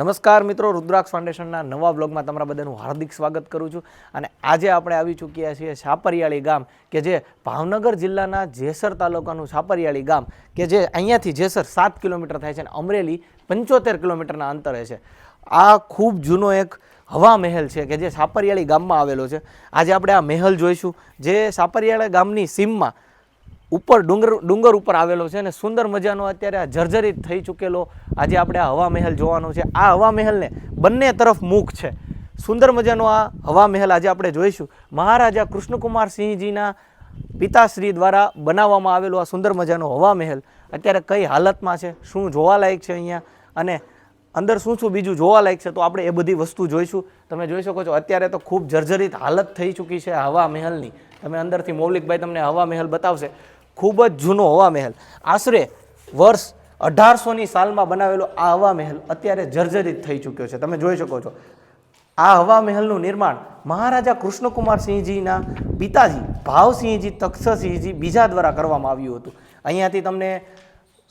નમસ્કાર મિત્રો, રુદ્રાક્ષ ફાઉન્ડેશનના નવા બ્લોગમાં તમારા બધાનું હાર્દિક સ્વાગત કરું છું. અને આજે આપણે આવી ચૂક્યા છીએ સાપરિયાળી ગામ, કે જે ભાવનગર જિલ્લાના જેસર તાલુકાનું સાપરિયાળી ગામ, કે જે અહીંયાથી જેસર સાત કિલોમીટર થાય છે અને અમરેલી પંચોતેર કિલોમીટરના અંતરે છે. આ ખૂબ જૂનો એક હવા મહેલ છે કે જે સાપરિયાળી ગામમાં આવેલો છે. આજે આપણે આ મહેલ જોઈશું, જે સાપરિયાળા ગામની સીમમાં ઉપર ડુંગર ડુંગર ઉપર આવેલો છે અને સુંદર મજાનો અત્યારે આ જર્જરિત થઈ ચૂકેલો આજે આપણે આ હવા મહેલ જોવાનો છે. આ હવા મહેલને બંને તરફ મુખ છે. સુંદર મજાનો આ હવા મહેલ આજે આપણે જોઈશું. મહારાજા કૃષ્ણકુમાર સિંહજીના પિતાશ્રી દ્વારા બનાવવામાં આવેલો આ સુંદર મજાનો હવા મહેલ અત્યારે કઈ હાલતમાં છે, શું જોવાલાયક છે અહીંયા અને અંદર શું શું બીજું જોવાલાયક છે તો આપણે એ બધી વસ્તુ જોઈશું. તમે જોઈ શકો છો અત્યારે તો ખૂબ જર્જરિત હાલત થઈ ચૂકી છે હવા મહેલની તમે અંદરથી મૌલિકભાઈ તમને હવા મહેલ બતાવશે. ખૂબ જ જૂનો હવા મહેલ આશરે વર્ષ અઢારસોની સાલમાં બનાવેલો આ હવા મહેલ અત્યારે જર્જરિત થઈ ચૂક્યો છે. તમે જોઈ શકો છો. આ હવા મહેલનું નિર્માણ મહારાજા કૃષ્ણકુમાર સિંહજીના પિતાજી ભાવસિંહજી તક્ષસિંહજી બીજા દ્વારા કરવામાં આવ્યું હતું. અહીંયાથી તમને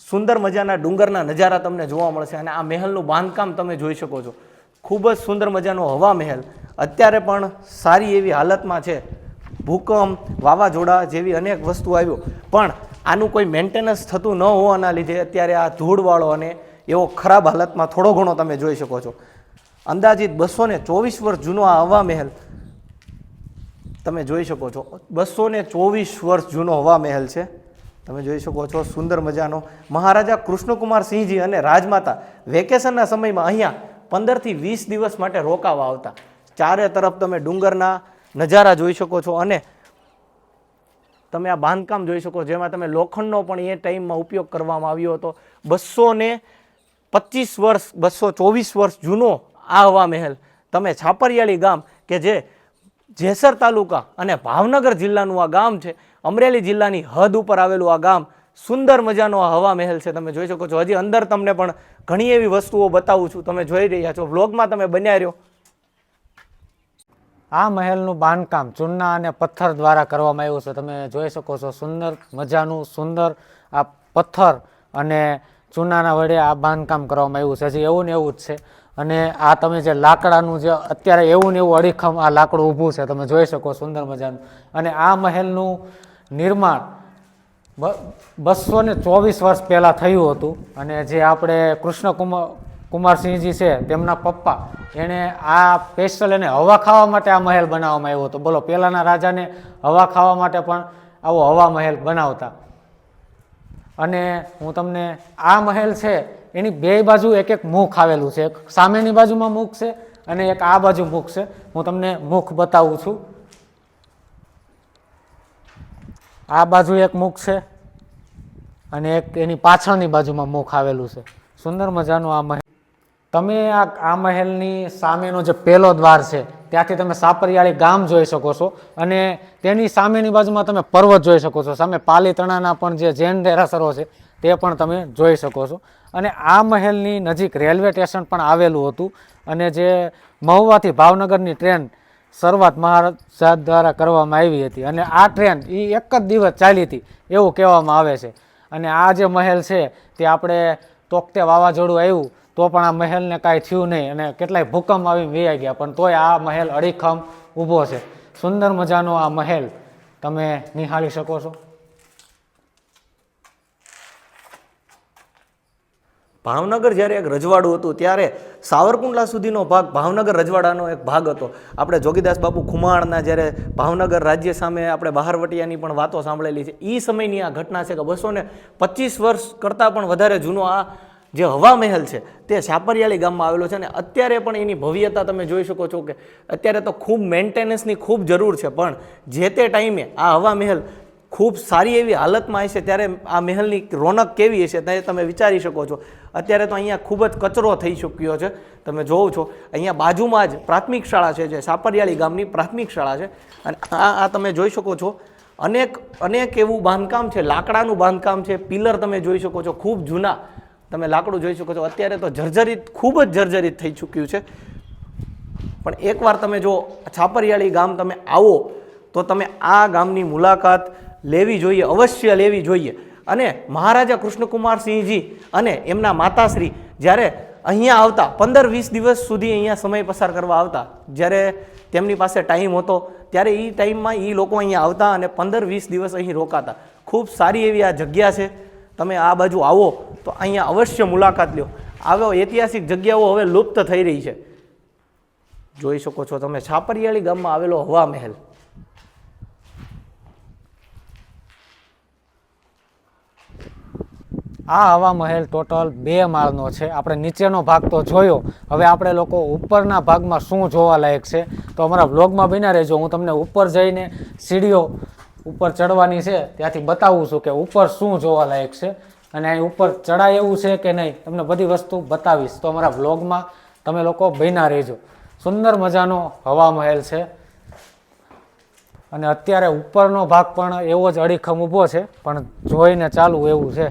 સુંદર મજાના ડુંગરના નજારા તમને જોવા મળશે અને આ મહેલનું બાંધકામ તમે જોઈ શકો છો. ખૂબ જ સુંદર મજાનો હવા મહેલ અત્યારે પણ સારી એવી હાલતમાં છે. ભૂકંપ, વાવાઝોડા જેવી અનેક વસ્તુ આવ્યો. પણ આનું કોઈ મેન્ટેનન્સ થતું ન હોવાના લીધે અત્યારે આ ધૂળવાળો અને એવો ખરાબ હાલતમાં થોડો ઘણો તમે જોઈ શકો છો. અંદાજિત બસો ને ચોવીસ વર્ષ જૂનો આ હવા મહેલ તમે જોઈ શકો છો. બસો ને ચોવીસ વર્ષ જૂનો હવા મહેલ છે. તમે જોઈ શકો છો સુંદર મજાનો. મહારાજા કૃષ્ણકુમાર સિંહજી અને રાજમાતા વેકેશનના સમયમાં અહીંયા પંદરથી વીસ દિવસ માટે રોકાવા આવતા. ચારે તરફ તમે ડુંગરના નજારા જોઈ શકો છો અને તમે આ બાંધકામ જોઈ શકો જેમાં તમે લોખંડનો પણ એ ટાઈમમાં ઉપયોગ કરવામાં આવ્યો હતો. બસો ને પચીસ વર્ષ, બસો ચોવીસ વર્ષ જૂનો આ હવા મહેલ તમે છાપરિયાળી ગામ કે જે જેસર તાલુકા અને ભાવનગર જિલ્લાનું આ ગામ છે, અમરેલી જિલ્લાની હદ ઉપર આવેલું આ ગામ, સુંદર મજાનો આ હવા મહેલ છે. તમે જોઈ શકો છો. હજી અંદર તમને પણ ઘણી એવી વસ્તુઓ બતાવું છું. તમે જોઈ રહ્યા છો. વ્લોગમાં તમે બન્યા રહ્યો. આ મહેલનું બાંધકામ ચૂના અને પથ્થર દ્વારા કરવામાં આવ્યું છે. તમે જોઈ શકો છો, સુંદર, મજાનું, સુંદર આ પથ્થર અને ચૂનાના વડે આ બાંધકામ કરવામાં આવ્યું છે. હજી એવું ને એવું જ છે. અને આ તમે જે લાકડાનું જે અત્યારે એવું ને એવું અડીખમ આ લાકડું ઊભું છે, તમે જોઈ શકો સુંદર મજાનું. અને આ મહેલનું નિર્માણ બસો ને ચોવીસ વર્ષ પહેલાં થયું હતું. અને જે આપણે કૃષ્ણ કુમાર કુમારસિંહજી છે, તેમના પપ્પા. એણે આ સ્પેશિયલ એને હવા ખાવા માટે આ મહેલ બનાવવામાં આવ્યો હતો. બોલો પહેલાંના રાજાને હવા ખાવા માટે પણ આવો હવા મહેલ બનાવતા. અને હું તમને આ મહેલ છે, એની બે બાજુ એક એક મુખ આવેલું છે. એક સામેની બાજુમાં મુખ છે અને એક આ બાજુ મુખ છે. હું તમને મુખ બતાવું છું. આ બાજુ એક મુખ છે અને એક એની પાછળની બાજુમાં મુખ આવેલું છે. સુંદર મજાનું આ મહેલ. તમે આ આ મહેલની સામેનો જે પહેલો દ્વાર છે, ત્યાંથી તમે સાપરિયાળી ગામ જોઈ શકો છો અને તેની સામેની બાજુમાં તમે પર્વત જોઈ શકો છો. સામે પાલીતણાના પણ જે જૈન દેરાસરો છે, તે પણ તમે જોઈ શકો છો. અને આ મહેલની નજીક રેલવે સ્ટેશન પણ આવેલું હતું અને જે મહુવાથી ભાવનગરની ટ્રેન શરૂઆત મહારાજા દ્વારા કરવામાં આવી હતી. અને આ ટ્રેન એ એક જ દિવસ ચાલી હતી એવું કહેવામાં આવે છે. અને આ જે મહેલ છે, તે આપણે તોકતે વાવાઝોડું આવ્યું તો પણ આ મહેલને કાંઈ થયું નહીં અને કેટલાય ભૂકંપ આવી વૈયા ગયા, પણ તોય આ મહેલ અડીખમ ઊભો છે. સુંદર મજાનો આ મહેલ તમે નિહાળી શકો છો. ભાવનગર જ્યારે એક રજવાડું હતું, ત્યારે સાવરકુંડલા સુધીનો ભાગ ભાવનગર રજવાડાનો એક ભાગ હતો. આપણે જોગીદાસ બાપુ ખુમાણના જ્યારે ભાવનગર રાજ્ય સામે આપણે બહારવટિયાની પણ વાતો સાંભળેલી છે. એ સમયની આ ઘટના છે કે બસો ને પચીસ વર્ષ કરતાં પણ વધારે જૂનો આ જે હવા મહેલ છે, તે સાપરિયાળી ગામમાં આવેલો છે અને અત્યારે પણ એની ભવ્યતા તમે જોઈ શકો છો કે અત્યારે તો ખૂબ મેન્ટેનન્સની ખૂબ જરૂર છે, પણ જે તે ટાઈમે આ હવા મહેલ ખૂબ સારી એવી હાલતમાં હશે, ત્યારે આ મહેલની રોનક કેવી હશે તે તમે વિચારી શકો છો. અત્યારે તો અહીંયા ખૂબ જ કચરો થઈ ચૂક્યો છે, તમે જોવો છો. અહીંયા બાજુમાં જ પ્રાથમિક શાળા છે, જે સાપરિયાળી ગામની પ્રાથમિક શાળા છે. અને આ આ તમે જોઈ શકો છો. અનેક અનેક એવું બાંધકામ છે, લાકડાનું બાંધકામ છે, પિલર તમે જોઈ શકો છો, ખૂબ જૂના. તમે લાકડું જોઈ શકો છો. અત્યારે તો જર્જરિત, ખૂબ જ જર્જરિત થઈ ચૂક્યું છે. પણ એકવાર તમે જો છાપરિયાળી ગામ તમે આવો, તો તમે આ ગામની મુલાકાત લેવી જોઈએ, અવશ્ય લેવી જોઈએ. અને મહારાજા કૃષ્ણકુમારસિંહજી અને એમના માતાશ્રી જ્યારે અહીંયા આવતા, પંદર વીસ દિવસ સુધી અહીંયા સમય પસાર કરવા આવતા, જ્યારે તેમની પાસે ટાઈમ હતો, ત્યારે એ ટાઈમમાં એ લોકો અહીંયા આવતા અને પંદર વીસ દિવસ અહીં રોકાતા. ખૂબ સારી એવી આ જગ્યા છે. તમે આ બાજુ આવો, તો અહીંયા અવશ્ય મુલાકાત લ્યો. આવો ઐતિહાસિક જગ્યાઓ હવે લુપ્ત થઈ રહી છે. જોઈ શકો છો તમે, છાપરિયાળી ગામમાં આવેલો હવા મહેલ આ હવા મહેલ ટોટલ બે માળનો છે. આપણે નીચેનો ભાગ તો જોયો. હવે આપણે લોકો ઉપરના ભાગમાં શું જોવા લાયક છે? તો અમારા બ્લોગમાં બિના રહેજો. હું તમને ઉપર જઈને સીડીઓ ઉપર ચડવાની છે, ત્યાંથી બતાવું છું કે ઉપર શું જોવા લાયક છે. અને અહીં ઉપર ચડાય એવું છે કે નહીં, તમને બધી વસ્તુ બતાવીશ. તો અમારા બ્લોગમાં તમે લોકો બન્યા રહેજો. સુંદર મજાનો હવા મહેલ છે. અને અત્યારે ઉપરનો ભાગ પણ એવો જ અડીખમ ઊભો છે, પણ જોઈને ચાલુ એવું છે.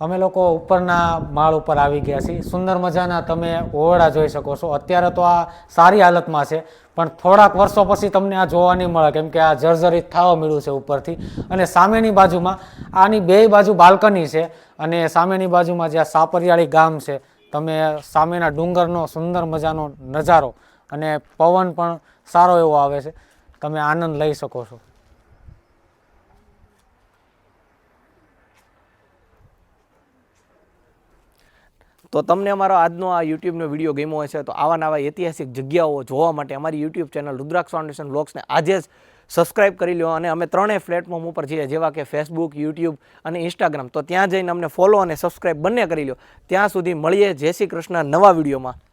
અમે લોકો ઉપરના માળ ઉપર આવી ગયા છીએ. સુંદર મજાના તમે ઓરડા જોઈ શકો છો. અત્યારે તો આ સારી હાલતમાં છે, પણ થોડાક વર્ષો પછી તમને આ જોવા નહીં મળે, કેમ કે આ જર્જરિત થવા મળ્યું છે ઉપરથી. અને સામેની બાજુમાં, આની બે બાજુ બાલ્કની છે, અને સામેની બાજુમાં જ્યાં સાપરિયાળી ગામ છે, તમે સામેના ડુંગરનો સુંદર મજાનો નજારો અને પવન પણ સારો એવો આવે છે. તમે આનંદ લઈ શકો છો. તો તમને અમારો આજનો આ યુટ્યુબનો વીડિયો ગમ્યો હશે તો આવા નવા ઐતિહાસિક જગ્યાઓ જોવા માટે અમારી યુટ્યુબ ચેનલ રુદ્રાક્ષ ફાઉન્ડેશન બ્લોગ્સને આજે જ સબસ્ક્રાઇબ કરી લો અને અમે ત્રણેય પ્લેટફોર્મ ઉપર છીએ, જેવા કે ફેસબુક યુટ્યુબ અને ઇન્સ્ટાગ્રામ તો ત્યાં જઈને અમને ફોલો અને સબસ્ક્રાઇબ બંને કરી લો ત્યાં સુધી મળીએ. જય શ્રી કૃષ્ણ. નવા વિડીયોમાં